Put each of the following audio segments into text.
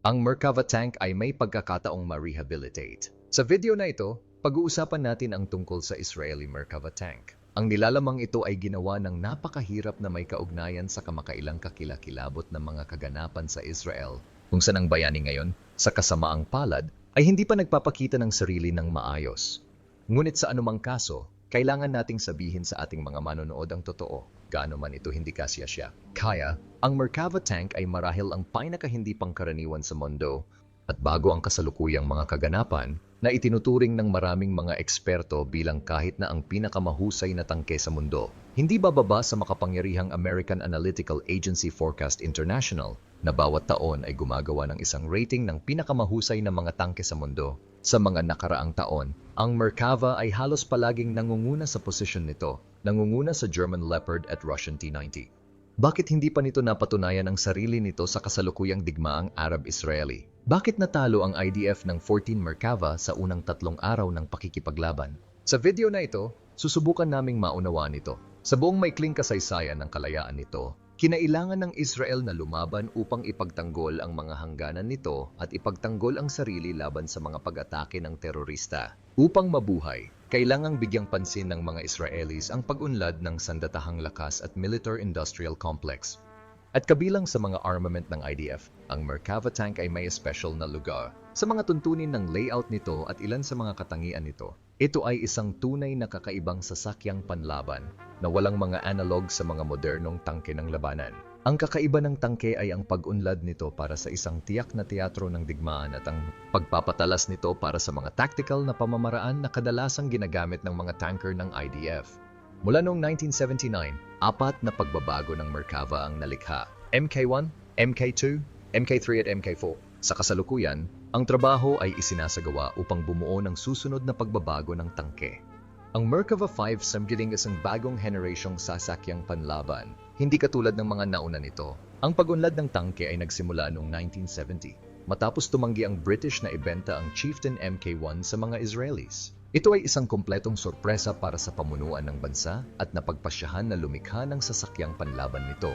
ang Merkava tank ay may pagkakataong ma-rehabilitate. Sa video na ito, pag-uusapan natin ang tungkol sa Israeli Merkava tank. Ang nilalamang ito ay ginawa ng napakahirap na may kaugnayan sa kamakailang kakilakilabot ng mga kaganapan sa Israel, kung saan ang bayani ngayon, sa kasamaang palad, ay hindi pa nagpapakita ng sarili ng maayos. Ngunit sa anumang kaso, kailangan nating sabihin sa ating mga manonood ang totoo, gaano man ito hindi kasya siya. Kaya, ang Merkava tank ay marahil ang pinakahindi pangkaraniwan sa mundo at bago ang kasalukuyang mga kaganapan na itinuturing ng maraming mga eksperto bilang kahit na ang pinakamahusay na tangke sa mundo. Hindi bababa sa makapangyarihang American Analytical Agency Forecast International na bawat taon ay gumagawa ng isang rating ng pinakamahusay na mga tangke sa mundo. Sa mga nakaraang taon, ang Merkava ay halos palaging nangunguna sa posisyon nito, nangunguna sa German Leopard at Russian T-90. Bakit hindi pa nito napatunayan ang sarili nito sa kasalukuyang digmaang Arab-Israeli? Bakit natalo ang IDF ng 14 Merkava sa unang tatlong araw ng pakikipaglaban? Sa video na ito, susubukan naming maunawaan ito. Sa buong maikling kasaysayan ng kalayaan nito, kinailangan ng Israel na lumaban upang ipagtanggol ang mga hangganan nito at ipagtanggol ang sarili laban sa mga pag-atake ng terorista. Upang mabuhay, kailangang bigyang pansin ng mga Israelis ang pag-unlad ng sandatahang lakas at military-industrial complex. At kabilang sa mga armament ng IDF, ang Merkava tank ay may special na lugar. Sa mga tuntunin ng layout nito at ilan sa mga katangian nito, ito ay isang tunay na kakaibang sasakyang panlaban na walang mga analog sa mga modernong tangke ng labanan. Ang kakaiba ng tangke ay ang pag-unlad nito para sa isang tiyak na teatro ng digmaan at ang pagpapatalas nito para sa mga tactical na pamamaraan na kadalasang ginagamit ng mga tanker ng IDF. Mula noong 1979, apat na pagbabago ng Merkava ang nalikha. MK1, MK2, MK3 at MK4. Sa kasalukuyan, ang trabaho ay isinasagawa upang bumuo ng susunod na pagbabago ng tangke. Ang Merkava 5 samgiling isang bagong henerasyong sasakyang panlaban, hindi katulad ng mga nauna nito. Ang pag-unlad ng tangke ay nagsimula noong 1970, matapos tumanggi ang British na ibenta ang Chieftain MK1 sa mga Israelis. Ito ay isang kompletong sorpresa para sa pamunuan ng bansa at napagpasyahan na lumikha ng sasakyang panlaban nito.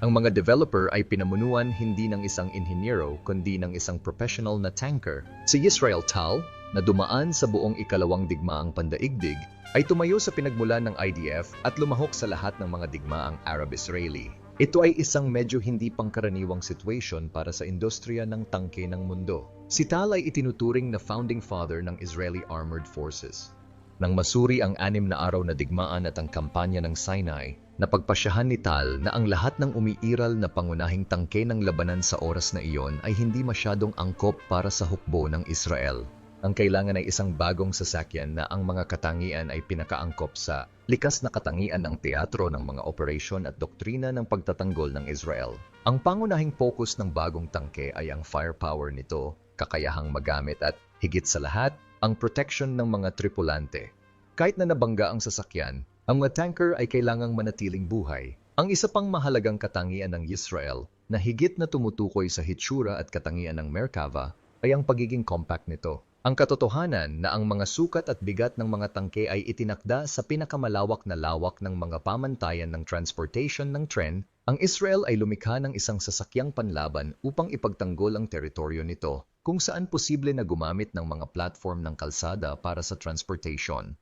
Ang mga developer ay pinamunuan hindi ng isang inhinyero kundi ng isang professional na tanker. Si Israel Tal, na dumaan sa buong ikalawang digmaang pandaigdig, ay tumayo sa pinagmulan ng IDF at lumahok sa lahat ng mga digmaang Arab-Israeli. Ito ay isang medyo hindi pangkaraniwang situation para sa industriya ng tangke ng mundo. Si Tal ay itinuturing na founding father ng Israeli Armored Forces. Nang masuri ang anim na araw na digmaan at ang kampanya ng Sinai, napagpasyahan ni Tal na ang lahat ng umiiral na pangunahing tangke ng labanan sa oras na iyon ay hindi masyadong angkop para sa hukbo ng Israel. Ang kailangan ay isang bagong sasakyan na ang mga katangian ay pinakaangkop sa likas na katangian ng teatro ng mga operasyon at doktrina ng pagtatanggol ng Israel. Ang pangunahing focus ng bagong tangke ay ang firepower nito, kakayahang magamit at, higit sa lahat, ang protection ng mga tripulante. Kahit na nabangga ang sasakyan, ang mga tanker ay kailangang manatiling buhay. Ang isa pang mahalagang katangian ng Israel na higit na tumutukoy sa hitsura at katangian ng Merkava ay ang pagiging compact nito. Ang katotohanan na ang mga sukat at bigat ng mga tangke ay itinakda sa pinakamalawak na lawak ng mga pamantayan ng transportation ng tren, ang Israel ay lumikha ng isang sasakyang panlaban upang ipagtanggol ang teritoryo nito, kung saan posible na gumamit ng mga platform ng kalsada para sa transportation.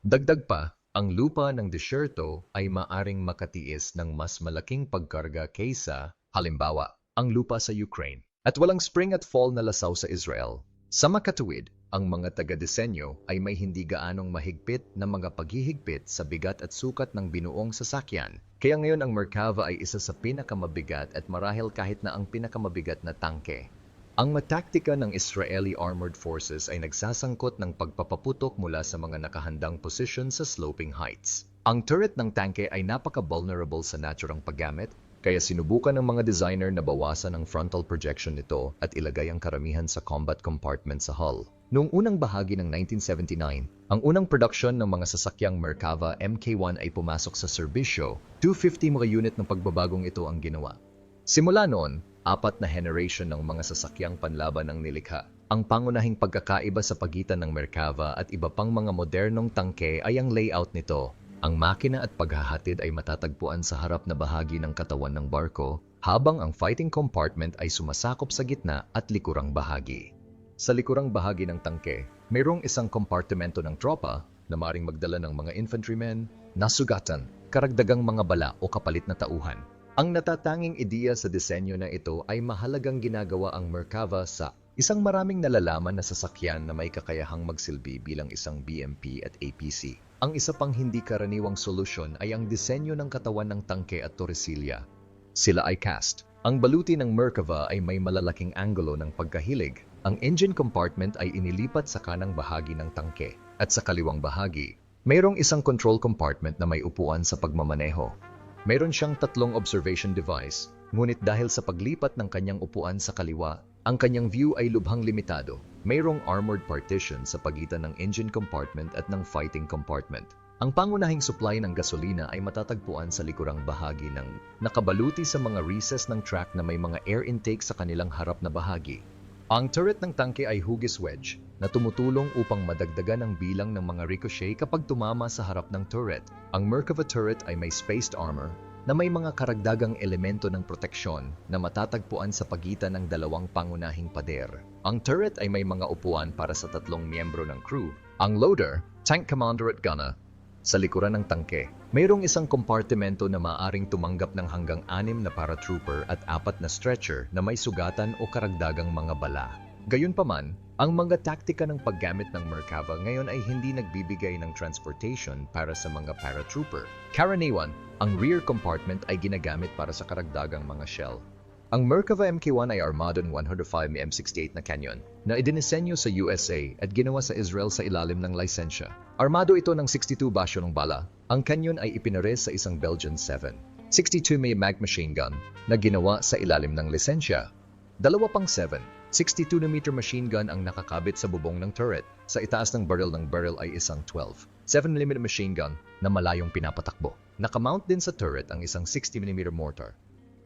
Dagdag pa, ang lupa ng desyerto ay maaring makatiis ng mas malaking pagkarga kaysa, halimbawa, ang lupa sa Ukraine. At walang spring at fall na lasaw sa Israel. Sa makatuwid, ang mga taga-disenyo ay may hindi gaanong mahigpit na mga paghihigpit sa bigat at sukat ng binuong sasakyan. Kaya ngayon ang Merkava ay isa sa pinakamabigat at marahil kahit na ang pinakamabigat na tangke. Ang mataktika ng Israeli Armored Forces ay nagsasangkot ng pagpapaputok mula sa mga nakahandang posisyon sa sloping heights. Ang turret ng tangke ay napaka-vulnerable sa naturang paggamit kaya sinubukan ng mga designer na bawasan ang frontal projection nito at ilagay ang karamihan sa combat compartment sa hull. Noong unang bahagi ng 1979, ang unang production ng mga sasakyang Merkava Mk1 ay pumasok sa serbisyo. 250 mga unit ng pagbabagong ito ang ginawa. Simula noon, apat na generation ng mga sasakyang panlaban ang nilikha. Ang pangunahing pagkakaiba sa pagitan ng Merkava at iba pang mga modernong tangke ay ang layout nito ang makina at paghahatid ay matatagpuan sa harap na bahagi ng katawan ng barko habang ang fighting compartment ay sumasakop sa gitna at likurang bahagi. Sa likurang bahagi ng tangke, mayroong isang kompartimento ng tropa na maring magdala ng mga infantrymen, nasugatan, karagdagang mga bala o kapalit na tauhan. Ang natatanging ideya sa disenyo na ito ay mahalagang ginagawa ang Merkava sa isang maraming nalalaman na sasakyan na may kakayahang magsilbi bilang isang BMP at APC. Ang isa pang hindi karaniwang solusyon ay ang disenyo ng katawan ng tangke at torresilya. Sila ay cast. Ang baluti ng Merkava ay may malalaking anggulo ng pagkahilig. Ang engine compartment ay inilipat sa kanang bahagi ng tangke at sa kaliwang bahagi, mayroong isang control compartment na may upuan sa pagmamaneho. Mayroon siyang tatlong observation device, ngunit dahil sa paglipat ng kanyang upuan sa kaliwa, ang kanyang view ay lubhang limitado. Mayroong armored partition sa pagitan ng engine compartment at ng fighting compartment. Ang pangunahing supply ng gasolina ay matatagpuan sa likurang bahagi ng nakabaluti sa mga recess ng track na may mga air intake sa kanilang harap na bahagi. Ang turret ng tangke ay hugis wedge na tumutulong upang madagdagan ang bilang ng mga ricochet kapag tumama sa harap ng turret. Ang Merkava turret ay may spaced armor na may mga karagdagang elemento ng proteksyon na matatagpuan sa pagitan ng dalawang pangunahing pader. Ang turret ay may mga upuan para sa tatlong miyembro ng crew. Ang loader, tank commander at gunner, sa likuran ng tangke, mayroong isang kompartimento na maaring tumanggap ng hanggang anim na paratrooper at apat na stretcher na may sugatan o karagdagang mga bala. Gayunpaman, ang mga taktika ng paggamit ng Merkava ngayon ay hindi nagbibigay ng transportation para sa mga paratrooper. Karaniwan, ang rear compartment ay ginagamit para sa karagdagang mga shell. Ang Merkava Mk1 ay armado ng 105 M68 na canyon na idinisenyo sa USA at ginawa sa Israel sa ilalim ng lisensya. Armado ito ng 62 basyo ng bala. Ang canyon ay ipinares sa isang Belgian 7. 62 may mag machine gun na ginawa sa ilalim ng lisensya. Dalawa pang 7, 62mm machine gun ang nakakabit sa bubong ng turret. Sa itaas ng barrel ng barrel ay isang 12, 7mm machine gun na malayong pinapatakbo. Nakamount din sa turret ang isang 60mm mortar.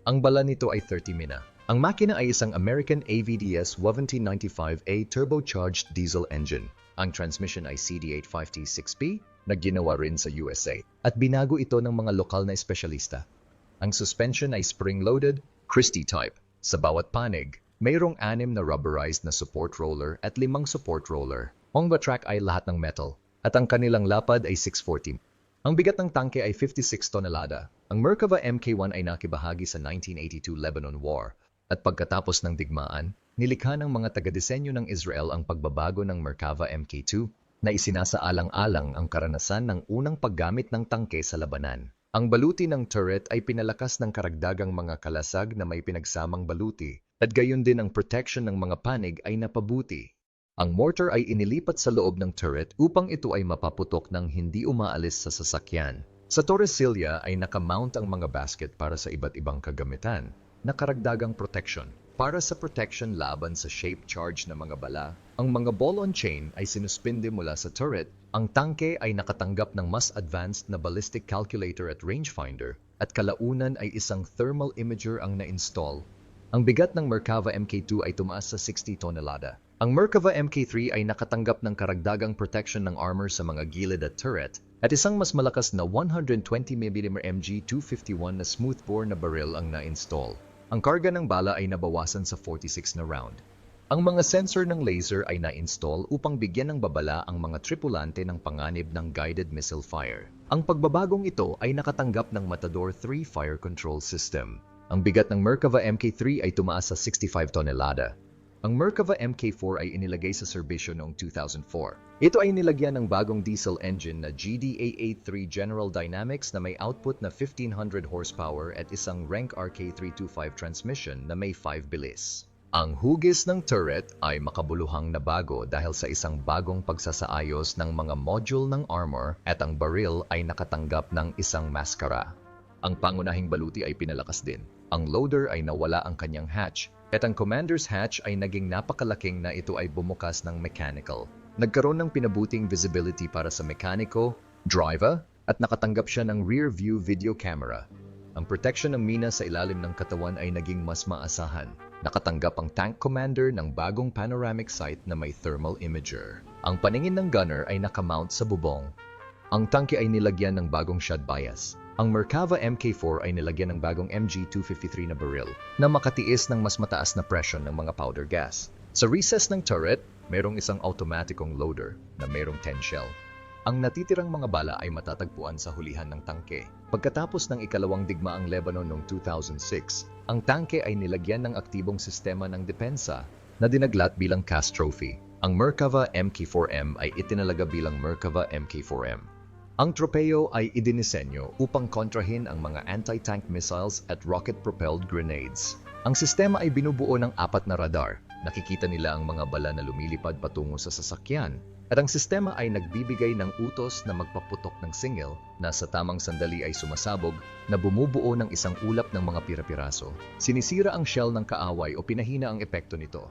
Ang bala nito ay 30 mina. Ang makina ay isang American AVDS 1795A turbocharged diesel engine. Ang transmission ay CD850-6P na ginawa rin sa USA at binago ito ng mga lokal na espesyalista. Ang suspension ay spring-loaded, Christie type. Sa bawat panig, mayroong anim na rubberized na support roller at limang support roller. Ang track ay lahat ng metal at ang kanilang lapad ay 640. Ang bigat ng tangke ay 56 tonelada. Ang Merkava Mk1 ay nakibahagi sa 1982 Lebanon War at pagkatapos ng digmaan, nilikha ng mga taga-disenyo ng Israel ang pagbabago ng Merkava Mk2 na isinasaalang-alang ang karanasan ng unang paggamit ng tangke sa labanan. Ang baluti ng turret ay pinalakas ng karagdagang mga kalasag na may pinagsamang baluti at gayon din ang protection ng mga panig ay napabuti. Ang mortar ay inilipat sa loob ng turret upang ito ay mapaputok ng hindi umaalis sa sasakyan. Sa Torresilya ay nakamount ang mga basket para sa iba't ibang kagamitan na karagdagang protection. Para sa protection laban sa shape charge na mga bala, ang mga ball-on chain ay sinuspinde mula sa turret. Ang tangke ay nakatanggap ng mas advanced na ballistic calculator at rangefinder at kalaunan ay isang thermal imager ang na-install. Ang bigat ng Merkava Mk2 ay tumaas sa 60 tonelada. Ang Merkava Mk3 ay nakatanggap ng karagdagang protection ng armor sa mga gilid at turret at isang mas malakas na 120mm MG251 na smoothbore na baril ang na-install. Ang karga ng bala ay nabawasan sa 46 na round. Ang mga sensor ng laser ay na-install upang bigyan ng babala ang mga tripulante ng panganib ng guided missile fire. Ang pagbabagong ito ay nakatanggap ng Matador 3 fire control system. Ang bigat ng Merkava Mk3 ay tumaas sa 65 tonelada. Ang Merkava Mk4 ay inilagay sa serbisyo noong 2004. Ito ay nilagyan ng bagong diesel engine na GDA83 General Dynamics na may output na 1500 horsepower at isang Renk RK325 transmission na may 5 bilis. Ang hugis ng turret ay makabuluhang nabago dahil sa isang bagong pagsasaayos ng mga module ng armor at ang baril ay nakatanggap ng isang maskara. Ang pangunahing baluti ay pinalakas din. Ang loader ay nawala ang kanyang hatch at ang commander's hatch ay naging napakalaking na ito ay bumukas ng mechanical. Nagkaroon ng pinabuting visibility para sa mekaniko, driver, at nakatanggap siya ng rear view video camera. Ang protection ng mina sa ilalim ng katawan ay naging mas maasahan. Nakatanggap ang tank commander ng bagong panoramic sight na may thermal imager. Ang paningin ng gunner ay nakamount sa bubong. Ang tangke ay nilagyan ng bagong shot bias ang Merkava MK4 ay nilagyan ng bagong MG253 na baril na makatiis ng mas mataas na presyon ng mga powder gas. Sa recess ng turret, mayroong isang automatikong loader na mayroong 10 shell. Ang natitirang mga bala ay matatagpuan sa hulihan ng tangke. Pagkatapos ng ikalawang digmaang Lebanon noong 2006, ang tangke ay nilagyan ng aktibong sistema ng depensa na dinaglat bilang cast trophy. Ang Merkava MK4M ay itinalaga bilang Merkava MK4M. Ang tropeyo ay idinisenyo upang kontrahin ang mga anti-tank missiles at rocket-propelled grenades. Ang sistema ay binubuo ng apat na radar. Nakikita nila ang mga bala na lumilipad patungo sa sasakyan. At ang sistema ay nagbibigay ng utos na magpaputok ng single na sa tamang sandali ay sumasabog na bumubuo ng isang ulap ng mga pirapiraso. Sinisira ang shell ng kaaway o pinahina ang epekto nito.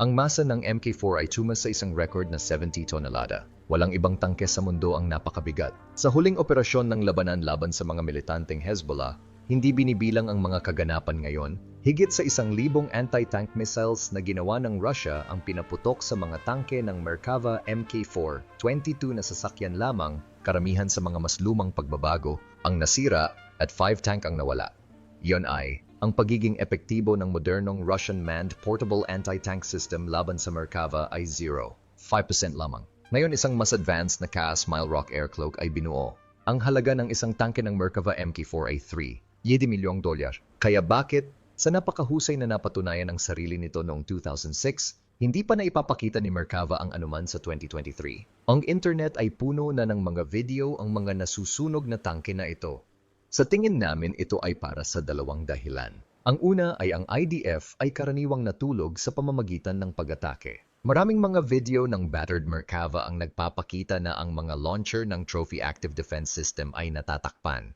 Ang masa ng MK4 ay tumas sa isang record na 70 tonelada. Walang ibang tangke sa mundo ang napakabigat. Sa huling operasyon ng labanan laban sa mga militanteng Hezbollah, hindi binibilang ang mga kaganapan ngayon, higit sa isang libong anti-tank missiles na ginawa ng Russia ang pinaputok sa mga tangke ng Merkava MK4, 22 na sasakyan lamang, karamihan sa mga mas lumang pagbabago, ang nasira at 5 tank ang nawala. Iyon ay ang pagiging epektibo ng modernong Russian-manned portable anti-tank system laban sa Merkava ay 0, 5% lamang. Ngayon isang mas advanced na CAS Smile Rock Air Cloak ay binuo. Ang halaga ng isang tangke ng Merkava MK4 ay 3, 7 milyong dolyar. Kaya bakit? Sa napakahusay na napatunayan ang sarili nito noong 2006, hindi pa na ipapakita ni Merkava ang anuman sa 2023. Ang internet ay puno na ng mga video ang mga nasusunog na tangke na ito. Sa tingin namin ito ay para sa dalawang dahilan. Ang una ay ang IDF ay karaniwang natulog sa pamamagitan ng pag-atake. Maraming mga video ng battered Merkava ang nagpapakita na ang mga launcher ng Trophy Active Defense System ay natatakpan.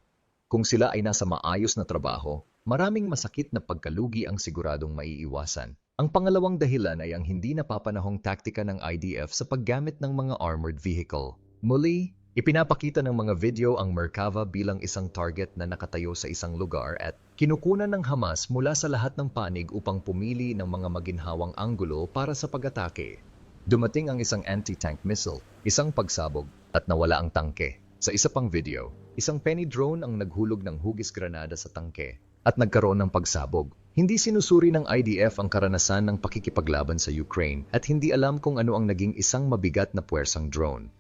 Kung sila ay nasa maayos na trabaho, maraming masakit na pagkalugi ang siguradong maiiwasan. Ang pangalawang dahilan ay ang hindi napapanahong taktika ng IDF sa paggamit ng mga armored vehicle. Muli, Ipinapakita ng mga video ang Merkava bilang isang target na nakatayo sa isang lugar at kinukunan ng Hamas mula sa lahat ng panig upang pumili ng mga maginhawang anggulo para sa pag-atake. Dumating ang isang anti-tank missile, isang pagsabog, at nawala ang tangke. Sa isa pang video, isang penny drone ang naghulog ng hugis granada sa tangke at nagkaroon ng pagsabog. Hindi sinusuri ng IDF ang karanasan ng pakikipaglaban sa Ukraine at hindi alam kung ano ang naging isang mabigat na puwersang drone.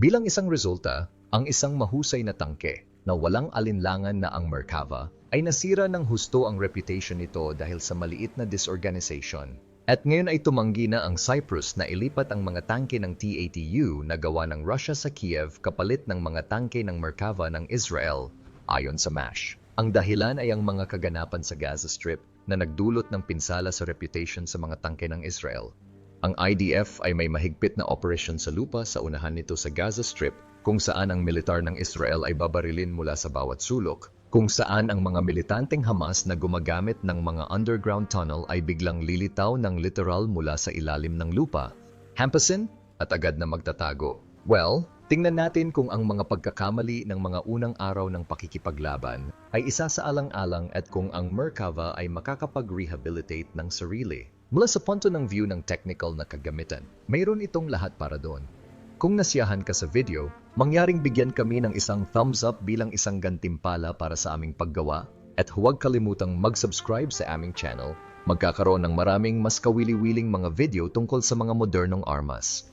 Bilang isang resulta, ang isang mahusay na tangke na walang alinlangan na ang Merkava ay nasira ng husto ang reputation nito dahil sa maliit na disorganization. At ngayon ay tumanggi na ang Cyprus na ilipat ang mga tangke ng TATU na gawa ng Russia sa Kiev kapalit ng mga tangke ng Merkava ng Israel, ayon sa MASH. Ang dahilan ay ang mga kaganapan sa Gaza Strip na nagdulot ng pinsala sa reputation sa mga tangke ng Israel. Ang IDF ay may mahigpit na operasyon sa lupa sa unahan nito sa Gaza Strip kung saan ang militar ng Israel ay babarilin mula sa bawat sulok, kung saan ang mga militanteng Hamas na gumagamit ng mga underground tunnel ay biglang lilitaw ng literal mula sa ilalim ng lupa, hampasin at agad na magtatago. Well, tingnan natin kung ang mga pagkakamali ng mga unang araw ng pakikipaglaban ay isa sa alang-alang at kung ang Merkava ay makakapag-rehabilitate ng sarili. Mula sa punto ng view ng technical na kagamitan, mayroon itong lahat para doon. Kung nasiyahan ka sa video, mangyaring bigyan kami ng isang thumbs up bilang isang gantimpala para sa aming paggawa at huwag kalimutang mag-subscribe sa aming channel. Magkakaroon ng maraming mas kawili-wiling mga video tungkol sa mga modernong armas.